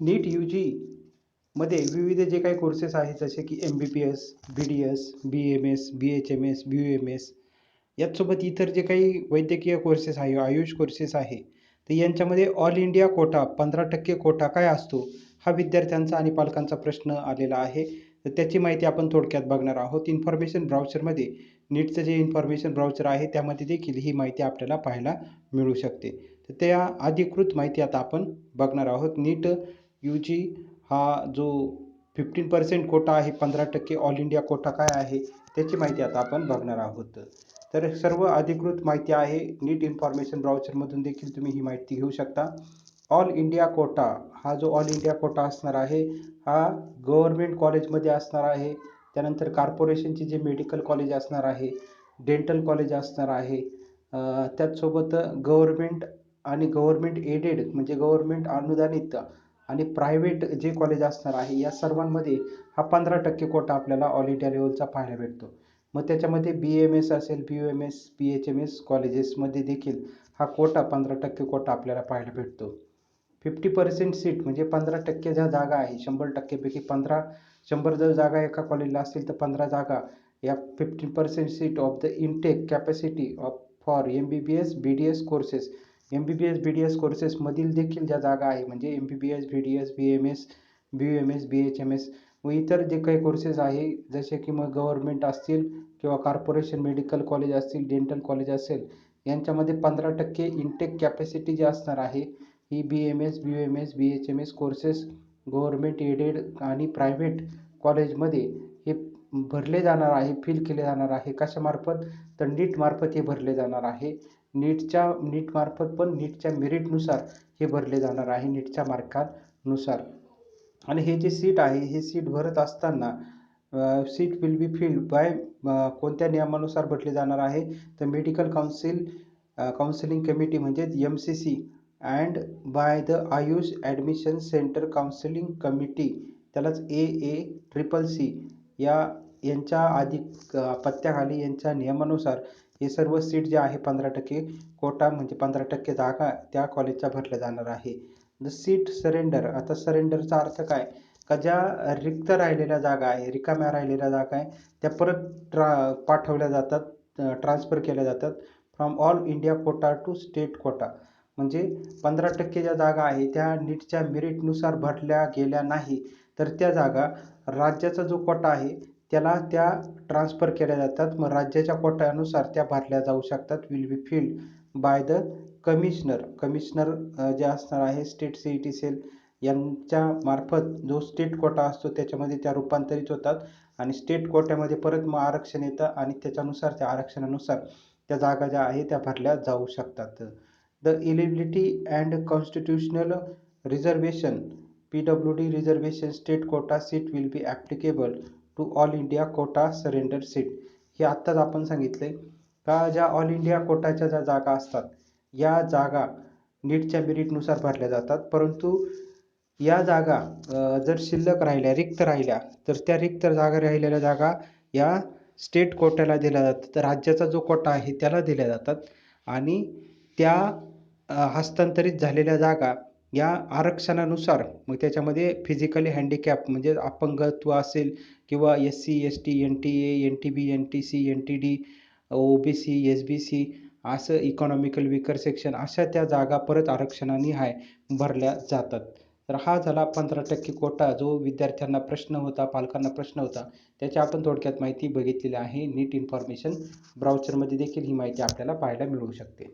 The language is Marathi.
नीट यू जीमध्ये विविध जे काही कोर्सेस आहेत जसे की M B P S B D S B M S B H M S B U M S याचसोबत इतर जे काही वैद्यकीय कोर्सेस आहे आयुष कोर्सेस आहे तर यांच्यामध्ये ऑल इंडिया कोटा पंधरा टक्के कोटा काय असतो हा विद्यार्थ्यांचा आणि पालकांचा प्रश्न आलेला आहे. तर त्याची माहिती आपण थोडक्यात बघणार आहोत. इन्फॉर्मेशन ब्राउचरमध्ये नीटचं जे इन्फॉर्मेशन ब्राउचर आहे त्यामध्ये देखील ही माहिती आपल्याला पाहायला मिळू शकते. तर त्या अधिकृत माहिती आता आपण बघणार आहोत. नीट यू जी हा जो फिफ्टीन पर्सेंट कोटा आहे पंधरा टक्के ऑल इंडिया कोटा काय आहे त्याची माहिती आता आपण बघणार आहोत. तर सर्व अधिकृत माहिती आहे नीट इन्फॉर्मेशन ब्राउचरमधून देखील तुम्ही ही माहिती घेऊ शकता. ऑल इंडिया कोटा हा जो ऑल इंडिया कोटा असणार आहे हा गव्हर्मेंट कॉलेजमध्ये असणार आहे. त्यानंतर कॉर्पोरेशनचे जे मेडिकल कॉलेज असणार आहे डेंटल कॉलेज असणार आहे. त्याचसोबत गव्हर्मेंट आणि गव्हर्मेंट एडेड म्हणजे गव्हर्मेंट अनुदानित आणि प्रायव्हेट जे कॉलेज असणार आहे या सर्वांमध्ये हा पंधरा टक्के कोटा आपल्याला ऑल इंडिया लेवलचा पाहायला भेटतो. मग त्याच्यामध्ये बी एम एस असेल B U M S B H M S कॉलेजेसमध्ये देखील हा कोटा पंधरा टक्के कोटा आपल्याला पाहायला भेटतो. फिफ्टी पर्सेंट सीट म्हणजे पंधरा टक्के ज्या जागा आहे शंभर टक्केपैकी पंधरा शंभर जर जागा एका कॉलेजला असतील तर पंधरा जागा या fifteen percent seat of the intake capacity of for M B B S B D S courses M B B S B D S कोर्सेसमधील देखील ज्या जागा आहे म्हणजे M B B S B D S B M S B U M S B H M S व इतर जे काही कोर्सेस आहे जसे की मग गव्हर्मेंट असतील किंवा कॉर्पोरेशन मेडिकल कॉलेज असतील डेंटल कॉलेज असेल यांच्यामध्ये पंधरा टक्के इनटेक कॅपॅसिटी जी असणार आहे ही B M S B U M S B H M S courses government aided आणि प्रायव्हेट कॉलेजमध्ये हे भरले जाणार आहे फिल केले जाणार आहे. कशामार्फत? तर नीटमार्फत हे भरले जाणार आहे. नीटच्या नीटमार्फत पण नीटच्या मेरिटनुसार हे भरले जाणार आहे नीटच्या मार्कानुसार. आणि हे जे सीट आहे हे सीट भरत असताना seat will be filled by कोणत्या नियमानुसार भरले जाणार आहे? तर मेडिकल काउन्सिल काउन्सिलिंग कमिटी म्हणजेच M C C and by the AYUSH admission centre counselling committee त्यालाच ए ए ट्रिपल सी या यांच्या अधिक पत्त्याखाली यांच्या नियमानुसार हे सर्व सीट जे आहे पंधरा टक्के कोटा म्हणजे पंधरा टक्के जागा त्या कॉलेजच्या भरल्या जाणार आहे. द सीट सरेंडर आता सरेंडरचा अर्थ काय? का ज्या रिक्त राहिलेल्या जागा आहे रिकाम्या राहिलेल्या जागा आहे त्या परत ट्रा पाठवल्या जातात ट्रान्सफर केल्या जातात from all India quota to state quota म्हणजे पंधरा टक्के ज्या जागा आहे त्या नीटच्या मेरिटनुसार भरल्या गेल्या नाही तर त्या जागा राज्याचा जो कोटा आहे त्याला त्या ट्रान्सफर केल्या जातात. मग राज्याच्या कोट्यानुसार त्या भरल्या जाऊ शकतात. Will be filled by the commissioner commissioner जे असणार आहे state C E T cell यांच्या मार्फत जो स्टेट कोटा असतो त्याच्यामध्ये त्या रूपांतरित होतात. आणि स्टेट कोट्यामध्ये परत मग आरक्षण येतं आणि त्याच्यानुसार त्या आरक्षणानुसार त्या जागा ज्या आहे त्या भरल्या जाऊ शकतात. The eligibility and constitutional reservation P W D reservation state quota seat will be applicable to all India quota surrender seat हे आत्ताच आपण सांगितले. का ज्या ऑल इंडिया कोटाच्या ज्या जागा असतात या जागा नीटच्या मेरिटनुसार भरल्या जातात. परंतु या जागा जर शिल्लक राहिल्या रिक्त राहिल्या तर त्या रिक्त जागा राहिलेल्या जागा या स्टेट कोट्याला दिल्या जातात. तर राज्याचा जो कोटा आहे त्याला दिल्या जातात. आणि त्या हस्तांतरित झालेल्या जागा या आरक्षणानुसार मग त्याच्यामध्ये फिजिकली हँडिकॅप म्हणजे अपंगत्व असेल किंवा S C S T N T A N T B N T C N T D O B C S B C असं इकॉनॉमिकल विकर सेक्शन अशा त्या जागा परत आरक्षणाने आहे भरल्या जातात. तर हा झाला पंधरा टक्के कोटा जो विद्यार्थ्यांना प्रश्न होता पालकांना प्रश्न होता त्याची आपण थोडक्यात माहिती बघितलेली आहे. नीट इन्फॉर्मेशन ब्राउचरमध्ये देखील ही माहिती आपल्याला पाहायला मिळू शकते.